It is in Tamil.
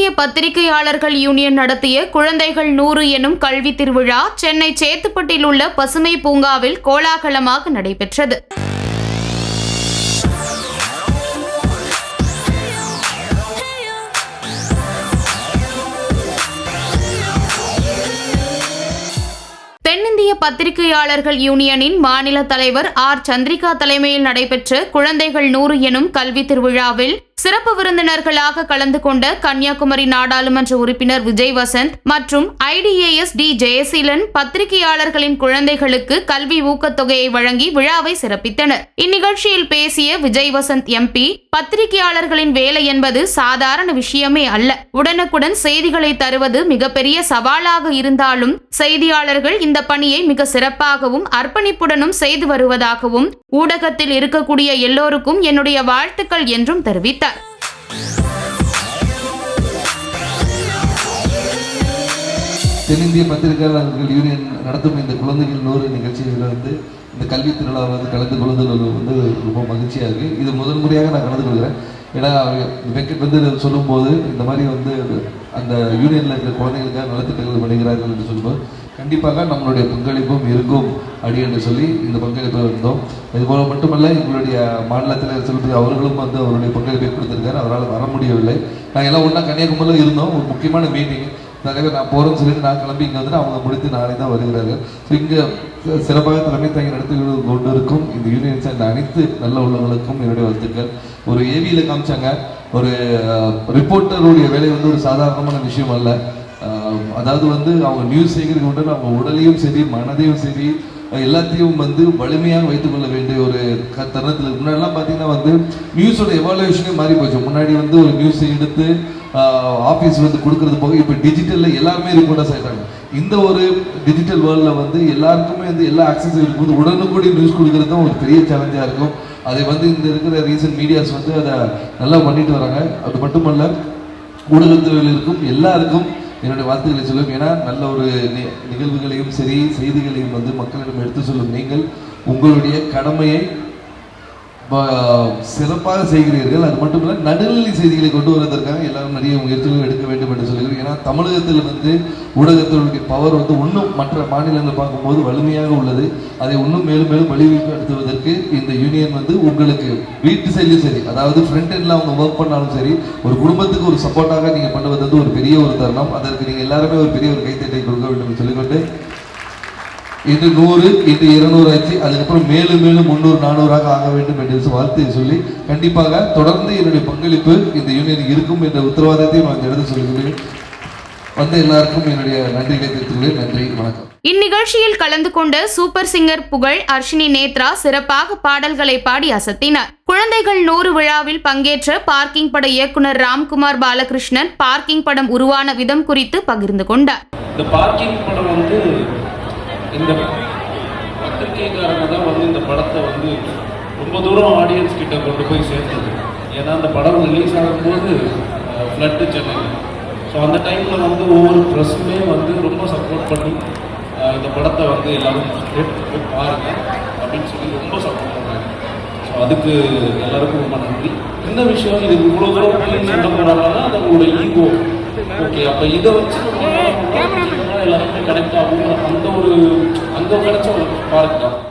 இந்திய பத்திரிகையாளர்கள் யூனியன் நடத்திய குழந்தைகள் நூறு எனும் கல்வி திருவிழா சென்னை சேத்துப்பட்டில் உள்ள பசுமை பூங்காவில் கோலாகலமாக நடைபெற்றது. தென்னிந்திய பத்திரிகையாளர்கள் யூனியனின் மாநில தலைவர் ஆர். சந்திரிகா தலைமையில் நடைபெற்ற குழந்தைகள் நூறு எனும் கல்வி திருவிழாவில் சிறப்பு விருந்தினர்களாக கலந்து கொண்ட கன்னியாகுமரி நாடாளுமன்ற உறுப்பினர் விஜய் வசந்த் மற்றும் ஐடிஏஎஸ் டி ஜெயசீலன் பத்திரிகையாளர்களின் குழந்தைகளுக்கு கல்வி ஊக்கத்தொகையை வழங்கி விழாவை சிறப்பித்தனர். இந்நிகழ்ச்சியில் பேசிய விஜய் வசந்த் எம்பி பத்திரிகையாளர்களின் வேலை என்பது சாதாரண விஷயமே அல்ல. உடனுக்குடன் செய்திகளை தருவது மிகப்பெரிய சவாலாக இருந்தாலும் செய்தியாளர்கள் இந்த பணியை மிக சிறப்பாகவும் அர்ப்பணிப்புடனும் செய்து வருவதாகவும் ஊடகத்தில் இருக்கக்கூடிய எல்லோருக்கும் என்னுடைய வாழ்த்துக்கள் என்றும் தெரிவித்தார். தென்னிந்திய பத்திரிகையாளர்கள் யூனியன் நடத்தும் இந்த குழந்தைகள் நூறு நிகழ்ச்சியில் வந்து இந்த கல்வி திருவிழாவில் வந்து கலந்து கொள்வதில் வந்து ரொம்ப மகிழ்ச்சியாக இருக்குது இது முதல் முறையாக நான் கலந்து கொள்கிறேன். ஏன்னா வெங்கட் வந்து சொல்லும்போது இந்த மாதிரி வந்து அந்த யூனியனில் இருக்கிற குழந்தைகளுக்காக நலத்திட்டங்கள் பண்ணுகிறார்கள் என்று சொல்லும்போது கண்டிப்பாக நம்மளுடைய பங்களிப்பும் இருக்கும் அப்படி என்று சொல்லி இந்த பங்களிப்பில் இருந்தோம். இதுபோல் மட்டுமல்ல எங்களுடைய மாநிலத்தில் செல்பதி அவர்களும் வந்து அவருடைய பங்களிப்பை கொடுத்துருக்காரு. அவரால் வர முடியவில்லை. நாங்கள் எல்லாம் ஒன்றா கன்னியாகுமரியில் இருந்தோம். ஒரு முக்கியமான மீட்டிங் தலைவர் நான் போகிறேன்னு சொல்லிட்டு நான் கிளம்பி இங்கே வந்துட்டு அவங்க முடித்து நாளை தான் வருகிறார்கள். ஸோ இங்கே சிறப்பாக தலைமை தாங்கி நடத்தி கொண்டிருக்கும் இந்த யூனியன் சேர்ந்த அனைத்து நல்ல உள்ளவர்களுக்கும் என்னுடைய வாழ்த்துக்கள். ஒரு ஏவியில் காமிச்சாங்க. ஒரு ரிப்போர்ட்டருடைய வேலை வந்து ஒரு சாதாரணமான விஷயம் அல்ல. அதாவது வந்து அவங்க நியூஸ் சேகரிக்க மட்டும் அவங்க உடலையும் சரி மனதையும் சரி எல்லாத்தையும் வந்து வலிமையாக வைத்துக்கொள்ள வேண்டிய ஒரு க தருணத்தில் முன்னாடிலாம் பார்த்தீங்கன்னா வந்து நியூஸோட எவாலுவேஷனே மாறி போச்சு. முன்னாடி வந்து ஒரு நியூஸை எடுத்து ஆஃபீஸ் வந்து கொடுக்கறது போக இப்போ டிஜிட்டலில் எல்லாருமே ரிப்போர்ட்டாக ஆகிட்டாங்க இந்த ஒரு டிஜிட்டல் வேர்ல்டில் வந்து எல்லாருக்குமே வந்து எல்லா ஆக்சஸ் இருக்கும்போது உடனுக்குடி நியூஸ் கொடுக்கறது தான் ஒரு பெரிய சேலஞ்சாக இருக்கும். அதை வந்து இந்த இருக்கிற ரீசன்ட் மீடியாஸ் வந்து அதை நல்லா பண்ணிட்டு வராங்க. அது மட்டுமல்ல ஊடகத்துறையில் இருக்கும் எல்லாருக்கும் என்னுடைய வார்த்தைகளை சொல்லும் ஏன்னா நல்ல ஒரு நி- நிகழ்வுகளையும் சரி செய்திகளையும் வந்து மக்களிடம் எடுத்து சொல்லும் நீங்கள் உங்களுடைய கடமையை சிறப்பாக செய்கிறீர்கள். அது மட்டும் இல்லை நடுநிலை செய்திகளை கொண்டு வருவதற்காக எல்லாரும் நிறைய முயற்சிகள் எடுக்க வேண்டும் என்று சொல்கிறேன் ஏன்னா தமிழகத்தில் வந்து ஊடகத்தினுடைய பவர் வந்து இன்னும் மற்ற மாநிலங்கள் பார்க்கும்போது வலிமையாக உள்ளது. அதை இன்னும் மேலும் மேலும் வலிமைப்படுத்துவதற்கு இந்த யூனியன் வந்து உங்களுக்கு வீட்டு சைட்லையும் சரி அதாவது ஃப்ரண்ட் எண்டில் அவங்க ஒர்க் பண்ணாலும் சரி ஒரு குடும்பத்துக்கு ஒரு சப்போர்ட்டாக நீங்கள் பண்ணுவது வந்து ஒரு பெரிய ஒரு தருணம். அதற்கு நீங்கள் எல்லாருமே ஒரு பெரிய ஒரு கைத்தட்டை கொடுக்க வேண்டும் என்று சொல்லிக்கொண்டு இது நூறு இது இருநூறு ஆச்சு அதுக்கப்புறம் மேலும் மேலும் முந்நூறு நானூறாக ஆக வேண்டும் என்று வாழ்த்தை சொல்லி கண்டிப்பாக தொடர்ந்து என்னுடைய பங்களிப்பு இந்த யூனியனுக்கு இருக்கும் என்ற உத்தரவாதத்தையும் நான் இந்த இடத்தில் சொல்லிக்கொள்கிறேன் வந்த எல்லாருக்கும் என்னுடைய நன்றிகளை தெரிவித்துள்ளேன் நன்றி வணக்கம். இந்நிகழ்ச்சியில் கலந்து கொண்ட சூப்பர் சிங்கர் புகழ் அர்ஷினி நேத்ரா சிறப்பாக பாடல்களை பாடி அசத்தினார். குழந்தைகள் நூறு விழாவில் பங்கேற்ற பார்க்கிங் பட இயக்குனர் ராம்குமார் பாலகிருஷ்ணன் பார்க்கிங் படம் உருவான விதம் குறித்து பகிர்ந்து கொண்டார். இந்த பார்க்கிங் படம் வந்து இந்த பத்திரிகைக்காரங்க தான் வந்து இந்த படத்தை வந்து ரொம்ப தூரம் ஆடியன்ஸ் கிட்ட கொண்டு போய் சேர்த்தது. ஏன்னா அந்த படம் ரிலீஸ் ஆகும்போது ஃப்ளட்டு சென்னை. ஸோ அந்த டைமில் வந்து ஒவ்வொரு ப்ரெஸ்ஸுமே வந்து ரொம்ப சப்போர்ட் பண்ணி இந்த படத்தை வந்து எல்லாரும் கேட்டு போய் பாருங்க அப்படின்னு சொல்லி ரொம்ப சப்போர்ட் பண்ணாங்க ஸோ அதுக்கு எல்லாருக்கும் ரொம்ப நன்றி. இந்த விஷயம்? இது இவ்வளோ தூரம் போய் சொல்ல போகிறாங்கன்னா அது உங்களோட ஈகோ ஓகே அப்போ இதை வச்சு எல்லாருக்கும் கிடைக்கும் பண்ணலாம்? அந்த ஒரு அங்கே கிடைச்ச ஒரு பார்க்